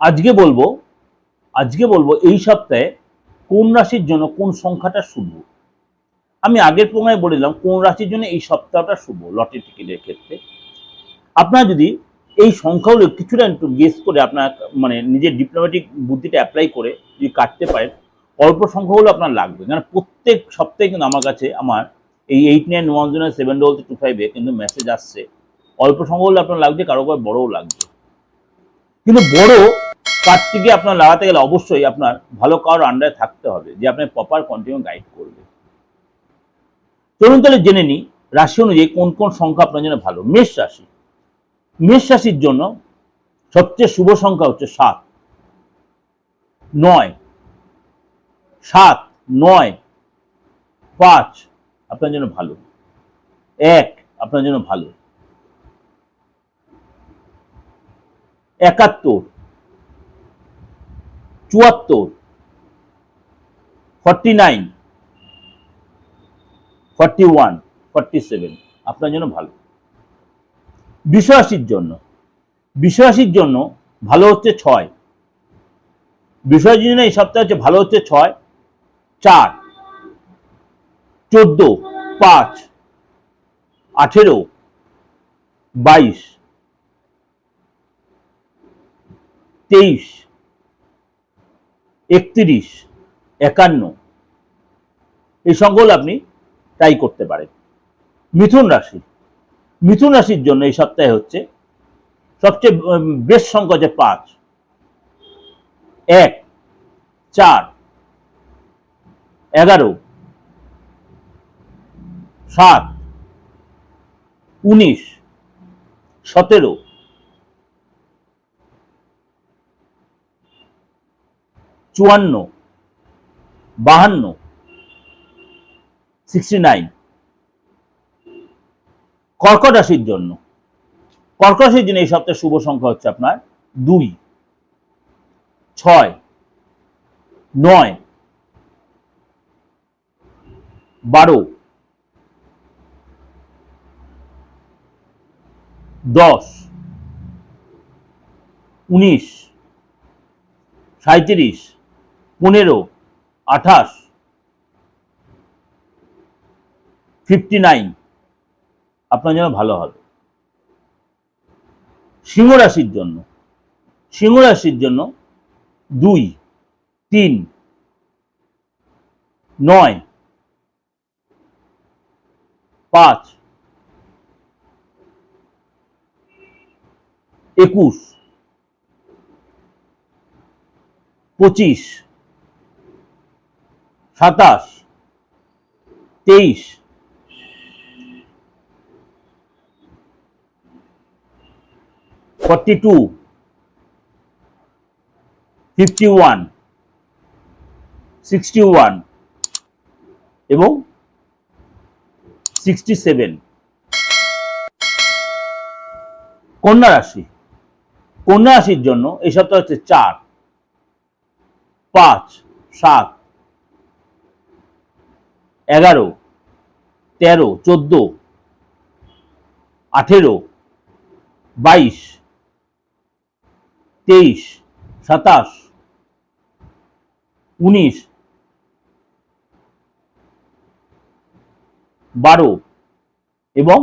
আজকে বলব আজকে বলব এই সপ্তাহে কোন রাশির জন্য কোন সংখ্যাটা শুভ? আমি আগের প্রমাণে বলে দিলাম কোন রাশির জন্য এই সপ্তাহটা শুভ লটারি টিকিটের ক্ষেত্রে। আপনারা যদি এই সংখ্যাগুলো কিছুটা একটু গেস করে আপনার মানে নিজের ডিপ্লোম্যাটিক বুদ্ধিটা অ্যাপ্লাই করে যদি কাটতে পারেন, অল্প সংখ্যাগুলো আপনার লাগবে। কারণ প্রত্যেক সপ্তাহে কিন্তু আমার কাছে আমার এই eight nine one zero seven double two ফাইভে কিন্তু মেসেজ আসছে। অল্প সংখ্যাগুলো আপনার লাগছে, কারও কারও বড়ও লাগবে। কিন্তু বড় কার্ডটিকে আপনার লাগাতে গেলে অবশ্যই আপনার ভালো কারোর আন্ডারে থাকতে হবে, যে আপনার প্রপার কন্টিনিউ গাইড করবে। চলুন তাহলে জেনে নিই, রাশি অনুযায়ী কোন কোন সংখ্যা আপনার জন্য ভালো? মেষ রাশি। মেষ রাশির জন্য সবচেয়ে শুভ সংখ্যা হচ্ছে সাত। নয়। সাত, নয়, পাঁচ আপনার জন্য ভালো। এক আপনার জন্য ভালো। একাত্তর। চুয়াত্তর forty nine forty one forty seven আপনার জন্য ভালো। বিশ্বাসীর জন্য। বিশ্বাসীর জন্য ভালো হচ্ছে ছয়। বিশ্বাসীর জন্য এই সপ্তাহে হচ্ছে ভালো হচ্ছে ছয়, চার, চোদ্দ, পাঁচ, আঠেরো, বাইশ, তেইশ একত্রিশ, একান্ন। এই সংখ্যাগুলো আপনি ট্রাই করতে পারেন। মিথুন রাশি। মিথুন রাশির জন্য এই সপ্তাহে হচ্ছে সবচেয়ে বেশ সংখ্যা হচ্ছে পাঁচ। এক, চার, এগারো, সাত, উনিশ, সতেরো চুয়ান্ন, বাহান্ন সিক্সটি নাইন কর্কট রাশির জন্য। কর্কট রাশির জন্য এই সপ্তাহে শুভ সংখ্যা হচ্ছে আপনার দুই, ছয়, নয়, বারো, দশ, উনিশ সাঁত্রিশ পনেরো, আঠাশ ফিফটি নাইন আপনার জন্য ভালো হবে। সিংহ রাশির জন্য, সিংহ রাশির জন্য দুই, তিন, নয়, পাঁচ, একুশ, পঁচিশ সাতাশ, তেইশ, forty two, fifty one, sixty one এবং সিক্সটি সেভেন। কন্যা রাশি। কন্যা রাশির জন্য এই সপ্তাহ হচ্ছে চার, পাঁচ, সাত এগারো, তেরো, চোদ্দ, আঠেরো, বাইশ, তেইশ, সাতাশ, উনিশ, বারো এবং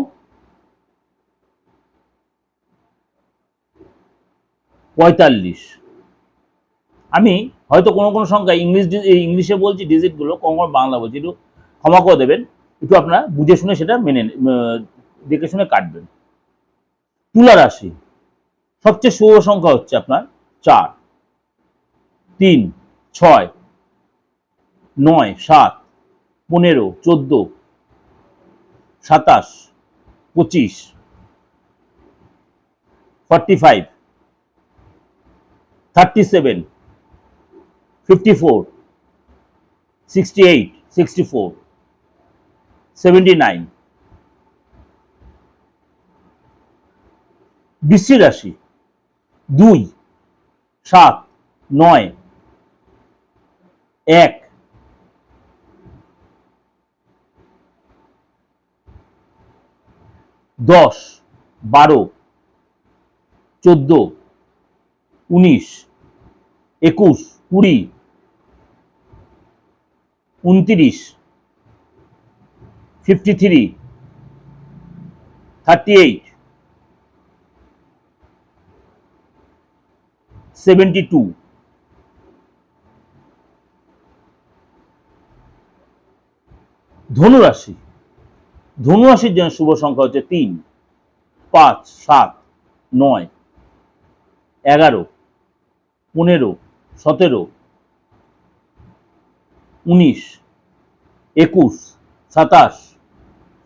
পঁয়তাল্লিশ। আমি হয়তো কোনো কোনো সংখ্যা ইংলিশ ইংলিশে বলছি ডিজিটগুলো কোনো কোনো বাংলা বলছি। একটু ক্ষমা করে দেবেন, একটু আপনারা বুঝে শুনে সেটা মেনে দেখে শুনে কাটবেন। তুলা রাশি, সবচেয়ে শুভ সংখ্যা হচ্ছে আপনার চার, তিন, ছয়, নয়, সাত, পনেরো, চোদ্দ, সাতাশ, পঁচিশ forty five thirty seven fifty four sixty eight sixty four seventy nine. বৃশ্চিক রাশি দুই, সাত, নয়, এক। দশ, বারো, চোদ্দ, উনিশ, একুশ, কুড়ি, উনত্রিশ fifty three thirty eight seventy two ধনুরাশি, ধনুরাশির জন্য শুভ সংখ্যা হচ্ছে তিন, পাঁচ, সাত, নয়, এগারো, পনেরো, সতেরো, উনিশ, একুশ, সাতাশ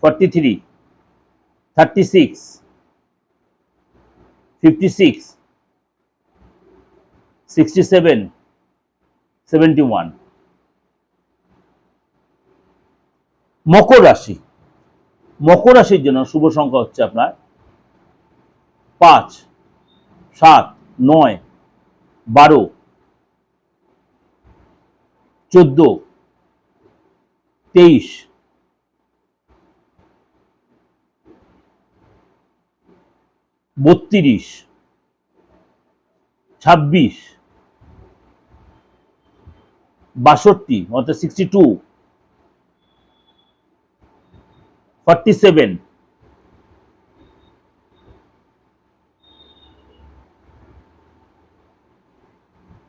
forty three thirty six fifty six sixty seven seventy one মকর রাশি। মকর রাশির জন্য শুভ সংখ্যা হচ্ছে আপনার পাঁচ, সাত, নয়, বারো, চোদ্দ, তেইশ বত্রিশ, ছাব্বিশ, বাষট্টি, অর্থাৎ sixty two forty seven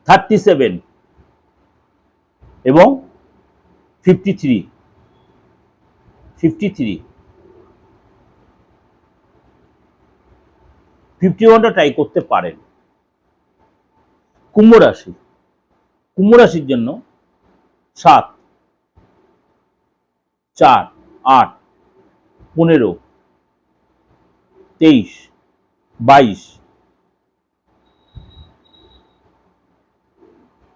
thirty seven এবং fifty three fifty three fifty ওয়ানটা ট্রাই করতে পারেন। কুম্ভ রাশি। কুম্ভ রাশির জন্য সাত, চার, আট, পনেরো, তেইশ, বাইশ,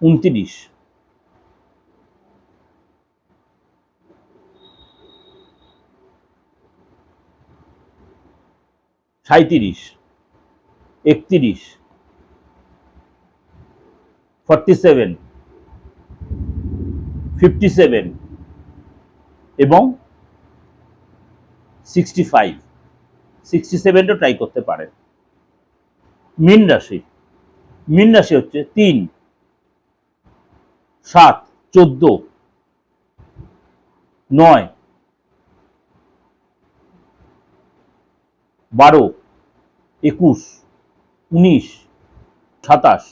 উনত্রিশ। সাঁত্রিশ একত্রিশ। ফর্টি সেভেন ফিফটি সেভেন এবং সিক্সটি ফাইভ সিক্সটি সেভেনটা ট্রাই করতে পারেন। মিন রাশি। মিন রাশি হচ্ছে তিন, সাত, চোদ্দ, নয়, বারো, একুশ। উনিশ, সাতাশ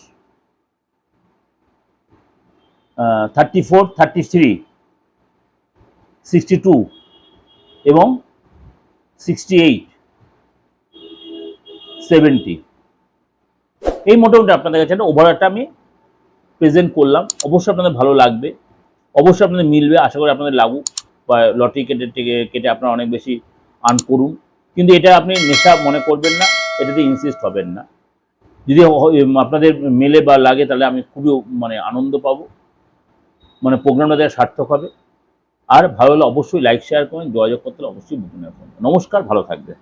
thirty four thirty three sixty two এবং সিক্সটি এইট সেভেন্টি এই মোটামুটি আপনাদের কাছে একটা ওভারঅলটা আমি প্রেজেন্ট করলাম। অবশ্যই আপনাদের ভালো লাগবে। অবশ্যই আপনাদের মিলবে। আশা করি আপনাদের লাগুক বা লটারি কেটে কেটে আপনারা অনেক বেশি আর্ন করুন। কিন্তু এটা আপনি নেশা মনে করবেন না। এটাতে ইনসিস্ট হবেন না। যদি আপনাদের মেলে বা লাগে, তাহলে আমি খুবই মানে আনন্দ পাব। মানে প্রোগ্রামটা দেওয়া সার্থক হবে। আর ভালো হলে অবশ্যই লাইক শেয়ার করুন যোগাযোগ করতে অবশ্যই নমস্কার, ভালো থাকবে